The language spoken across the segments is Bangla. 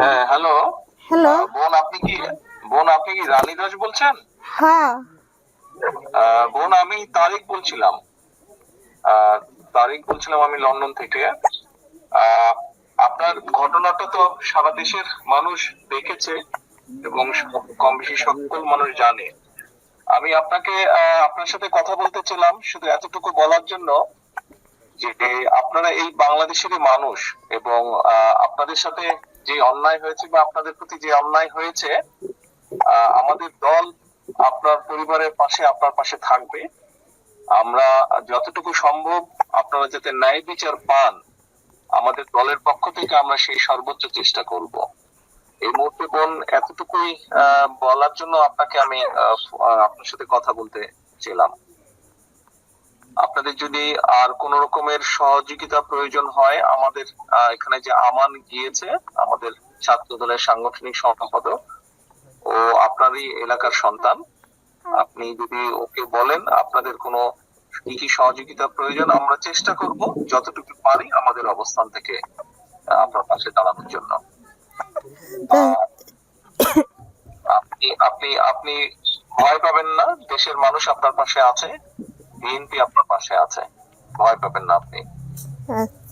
হ্যাঁ হ্যালো। হ্যালো। বোন আপনি কি বোন আপনি কি রানী দাস বলছেন? হ্যাঁ। বোন আমি তারিক বলছিলাম। তারিক বলছিলাম আমি লন্ডন থেকে। আপনার ঘটনাটা তো সারা দেশের মানুষ দেখেছে এবং কম বেশি সকল মানুষ জানে। আমি আপনাকে আহ, আপনার সাথে কথা বলতে ছিলাম শুধু এতটুকু বলার জন্য যে আপনারা এই বাংলাদেশেরই মানুষ এবং আহ, আপনাদের সাথে যে অন্যায় হয়েছে বা আপনাদের প্রতি যে অন্যায় হয়েছে আমাদের দল আপনার পরিবারের পাশে আপনার পাশে থাকবে। আমরা যতটুকু সম্ভব আপনারা যাতে ন্যায় বিচার পান, আমাদের দলের পক্ষ থেকে আমরা সেই সর্বোচ্চ চেষ্টা করব। এই মুহূর্তে বোন, এতটুকুই বলার জন্য আপনাকে আমি আপনার সাথে কথা বলতে ছিলাম আপনাদের যদি আর কোন রকমের সহযোগিতা প্রয়োজন হয় আমাদের এখানে যে আমান গিয়েছে আমাদের ছাত্র দলের সাংগঠনিক সম্পাদক ও আপনারই এলাকার সন্তান আপনি যদি ওকে বলেন আপনাদের কোনো কি কি সহযোগিতা প্রয়োজন আমরা চেষ্টা করব যতটুকু পারি আমাদের অবস্থান থেকে আপনার পাশে দাঁড়ানোর জন্য। আপনি আপনি আপনি ভয় পাবেন না দেশের মানুষ আপনার পাশে আছে। বিএনপি আপনার পাশে আছে। ভয় পাবেন না আপনি। আচ্ছা।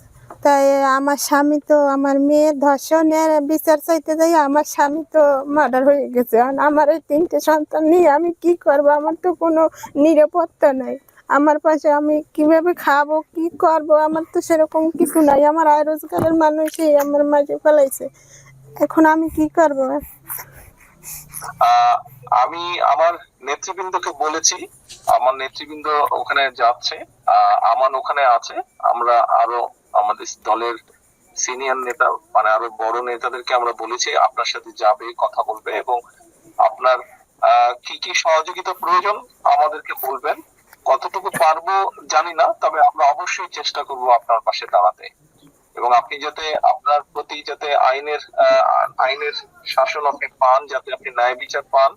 তাই আমার স্বামী তো আমার মেয়ের ধর্ষণের বিচার চাইতে যাই আমার স্বামী তো মার্ডার হয়ে গেছে। আমার এই তিনটে সন্তান নিয়ে আমি কি করব? আমার তো কোনো নিরাপত্তা নাই। আমার পাশে আমি কীভাবে খাব, কি করব? আমার তো সেরকম কিছু নাই। আমার আয় রোজগারের মানুষই আমার মাঝে ফেলাইছে। এখন আমি কি করব? আমি আমার নেতৃবৃন্দকে বলেছি, আমার নেতৃবৃন্দ ওখানে যাচ্ছে আমান ওখানে আছে, আমরা আরও আমাদের দলের সিনিয়র নেতা মানে আরও বড় নেতাদেরকে আমরা বলেছি, আপনার সাথে যাবে, কথা বলবে এবং আপনার কি কি সহযোগিতা প্রয়োজন আমাদেরকে বলবেন। কতটুকু পারব জানি না, তবে আমরা অবশ্যই চেষ্টা করব আপনার পাশে দাঁড়াতে। এবং আপনি যাতে আপনার প্রতি যাতে আইনের আইনের শাসন আপনি পান, যাতে আপনি ন্যায় বিচার পান,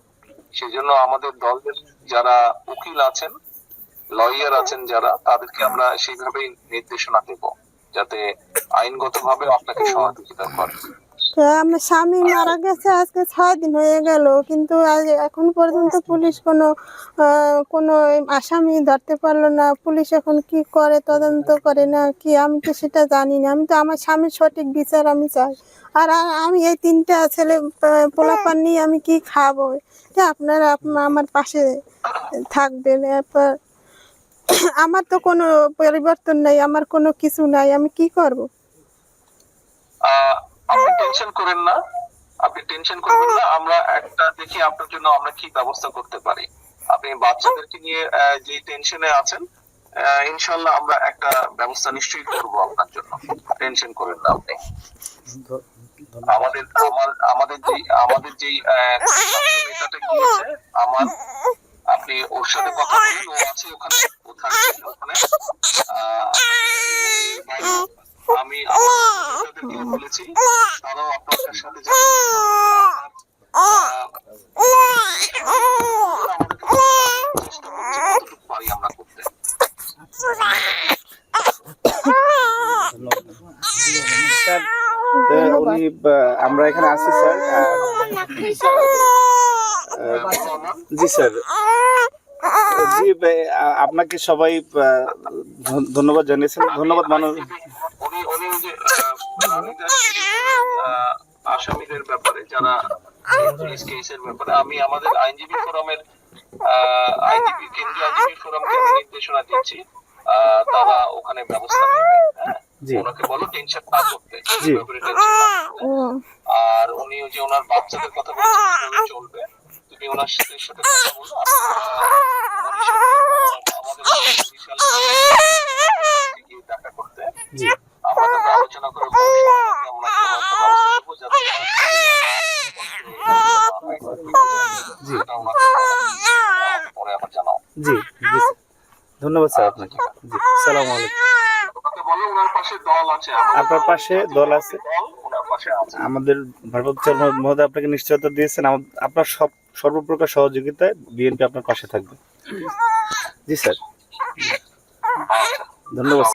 সেজন্য আমাদের দলের যারা উকিল আছেন, লয়ার আছেন যারা, তাদেরকে আমরা সেইভাবেই নির্দেশনা দেব, যাতে আইনগতভাবে আপনাকে সহযোগিতা করে আমার স্বামী মারা গেছে আজকে ছয় দিন হয়ে গেল কিন্তু আজ এখন পর্যন্ত পুলিশ কোনো কোনো আসামি ধরতে পারল না। পুলিশ এখন কি করে তদন্ত করে না কি? আমি তো সেটা জানি না। আমি তো আমার স্বামীর সঠিক বিচার আমি চাই। আর আমি এই তিনটা ছেলে পোলাপান নিয়ে আমি কি খাব? আপনারা আমার পাশে থাকবেন। এরপর আমার তো কোনো পরিবর্তন নাই আমার কোনো কিছু নাই। আমি কি করব? আপনি টেনশন করেন না। আপনি টেনশন করবেন না। আমরা একটা দেখি আপনার জন্য আমরা কি ব্যবস্থা করতে পারি। আপনি বাচ্চাদেরকে নিয়ে যে টেনশনে আছেন ইনশাল্লাহ আমরা একটা ব্যবস্থা নিশ্চয়ই করব আপনার জন্য। টেনশন করেন না আপনি। আমাদের আমার আমাদের যে আমাদের আহ, নেতাটা আমার আপনি ওর সাথে কথা বলুন ও আছে ওখানে ওখানে। আহ, আমি বলেছি তারাও সাথে আমরা করতে উনি আমরা এখানে আছি স্যার। জি স্যার জি আপনাকে সবাই ধন্যবাদ জানিয়েছেন। ধন্যবাদ মানুষ যে আসামিদের ব্যাপারে যারা পুলিশ কেসের ব্যাপারে। আমি আমাদের আইনজীবী ফোরামের আইনজীবী কেন্দ্রীয় আইনজীবী ফোরামকে নির্দেশনা দিচ্ছি। তারা ওখানে ব্যবস্থা নেবে হ্যাঁ? ওনাকে বলো টেনশন না করতে। আর উনি যে ওনার বাচ্চাদের কথা বলছেন চলবে। তুমি ওনার সাথে সাথে কথা বলো আমাদের বরিশাল গিয়ে দেখা করতে জি আমরা তাতে আলোচনা করে জি। জি ধন্যবাদ স্যার আপনাকে। জি সালাম আলাইকুম। আপনার পাশে দল আছে? আমাদের ভারপ্রাপ্ত চেয়ারম্যান মহোদয় আপনাকে নিশ্চয়তা দিয়েছেন। আপনার সব সর্বপ্রকার সহযোগিতায় বিএনপি আপনার পাশে থাকবে। জি স্যার। আচ্ছা। ধন্যবাদ